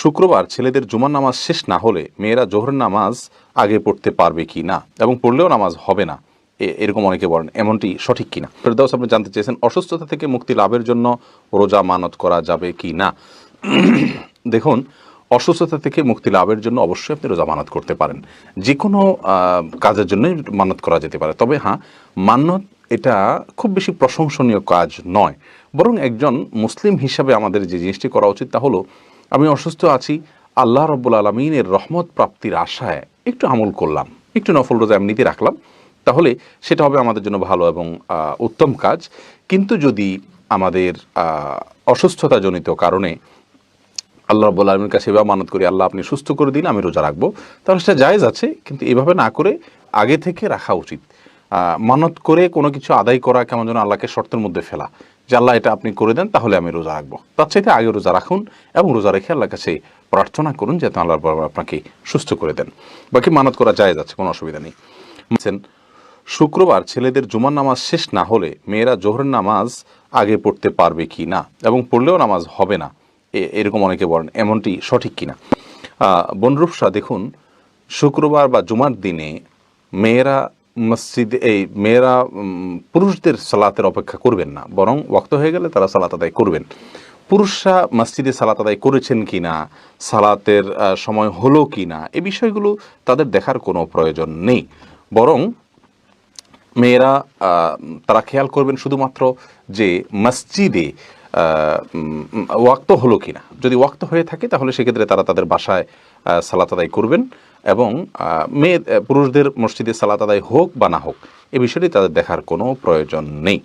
শুক্রবার ছেলেদের জুমার নামাজ শেষ না হলে মেয়েরা জোহর নামাজ আগে পড়তে পারবে কি না এবং পড়লেও নামাজ হবে না? এরকম অনেকে বলেন। এমনটি সঠিক কিনা ফেরদাউস, আপনি জানতে চেয়েছেন, অসুস্থতা থেকে মুক্তি লাভের জন্য রোজা মানত করা যাবে কি না? দেখুন, অসুস্থতা থেকে মুক্তি লাভের জন্য অবশ্যই আপনি রোজা মানত করতে পারেন। যে কোনো কাজের জন্যই মানত করা যেতে পারে। তবে হ্যাঁ মানত এটা খুব বেশি প্রশংসনীয় কাজ নয়। বরং একজন মুসলিম হিসাবে আমাদের যে জিনিসটি করা উচিত তা হলো আমি অসুস্থ আছি, আল্লাহ রব্বুল আলমিনের রহমত প্রাপ্তির আশায় একটু আমল করলাম, একটু নফল রোজা এমনিতে রাখলাম, তাহলে সেটা হবে আমাদের জন্য ভালো এবং উত্তম কাজ। কিন্তু যদি আমাদের অসুস্থতাজনিত কারণে আল্লাহ রব্বুল আলমীর কাছে এবার মানত করি, আল্লাহ আপনি সুস্থ করে দিন, আমি রোজা রাখব, তাহলে সেটা জায়েজ আছে, কিন্তু এভাবে না করে আগে থেকে রাখা উচিত। মানত করে কোনো কিছু আদায় করা কেমন যেন আল্লাহকে শর্তের মধ্যে ফেলা। যে আল্লাহ এটা আপনি করে দেন তাহলে আমি রোজা রাখব। তার চাইতে আগে রোজা রাখুন এবং রোজা রেখে আল্লাহর কাছে প্রার্থনা করুন যাতে আল্লাহ রব্বুল আপনাকে সুস্থ করে দেন। বাকি মানত করা যায় যাচ্ছে কোনো অসুবিধা নেই। শুক্রবার ছেলেদের জুমার নামাজ শেষ না হলে মেয়েরা জোহরের নামাজ আগে পড়তে পারবে কি না? এবং পড়লেও নামাজ হবে না। এরকম অনেকে বলেন এমনটি সঠিক কিনা আহ, বনরূপ শাহ দেখুন শুক্রবার বা জুমার দিনে মেয়েরা মসজিদে, এই মেয়েরা পুরুষদের সালাতের অপেক্ষা করবেন না, বরং ওয়াক্ত হয়ে গেলে তারা সালাত আদায় করবেন। পুরুষরা মসজিদে সালাত আদায় করেছেন কি না সালাতের সময় হলো কি না এ বিষয়গুলো তাদের দেখার কোনো প্রয়োজন নেই। বরং মেয়েরা তারা খেয়াল করবেন শুধুমাত্র যে মসজিদে ওয়াক্ত হলো কিনা। যদি ওয়াক্ত হয়ে থাকে, তাহলে সেক্ষেত্রে তারা তাদের বাসায় সালাত আদায় করবেন। এবং মেয়ে পুরুষদের মসজিদে সালাত আদায় হোক বা না হোক, এ বিষয়টি তাদের দেখার কোনো প্রয়োজন নেই।